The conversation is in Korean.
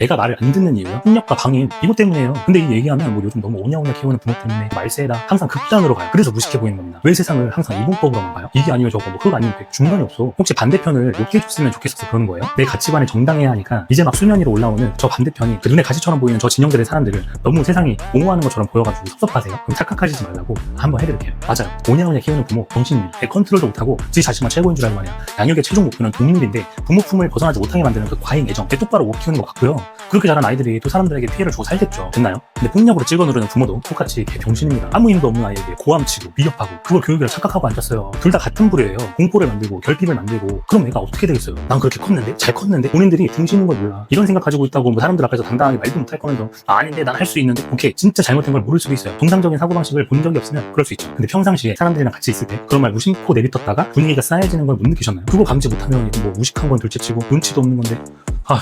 애가 말을 안 듣는 이유요? 폭력과 방임 이것 때문이에요. 근데 이 얘기하면 뭐 요즘 너무 오냐오냐 키우는 부모 때문에 말세다 항상 극단으로 가요. 그래서 무식해 보이는 겁니다. 왜 세상을 항상 이분법으로만 봐요? 이게 아니면 저거 뭐흙 아니면 백 중간이 없어. 혹시 반대편을 높게 해줬으면 좋겠어서 그러는 거예요? 내 가치관을 정당해야 하니까 이제 막 수면 위로 올라오는 저 반대편이 그 눈에 가시처럼 보이는 저 진영들의 사람들을 너무 세상이 옹호하는 것처럼 보여가지고 섭섭하세요? 그럼 착각하시지 말라고 한번 해드릴게요. 맞아요. 오냐오냐 키우는 부모 애 컨트롤도 못하고 지 자신만 최고인 줄 알고 말이야. 양육의 최종 목표는 독립인데 부모 품을 벗어나지 못하게 만드는 그 과잉 애정. 애 똑바로 못 키우는 것 같고요 그렇게 자란 아이들이 또 사람들에게 피해를 주고 살겠죠. 됐나요? 근데 폭력으로 찍어 누르는 부모도 똑같이 개 병신입니다. 아무 힘도 없는 아이에게 고함치고 위협하고 그걸 교육이라 착각하고 앉았어요. 둘 다 같은 불이에요. 공포를 만들고 결핍을 만들고. 그럼 애가 어떻게 되겠어요? 난 그렇게 컸는데? 잘 컸는데? 본인들이 등신인 걸 몰라. 이런 생각 가지고 있다고 뭐 사람들 앞에서 당당하게 말도 못할 거면서 아, 아닌데 난 할 수 있는데? 오케이. 진짜 잘못된 걸 모를 수도 있어요. 정상적인 사고방식을 본 적이 없으면 그럴 수 있죠. 근데 평상시에 사람들이랑 같이 있을 때 그런 말 무심코 내뱉었다가 분위기가 싸해지는 걸 못 느끼셨나요? 그거 감지 못하면 뭐 무식한 건 둘째치고 눈치도 없는 건데? 아휴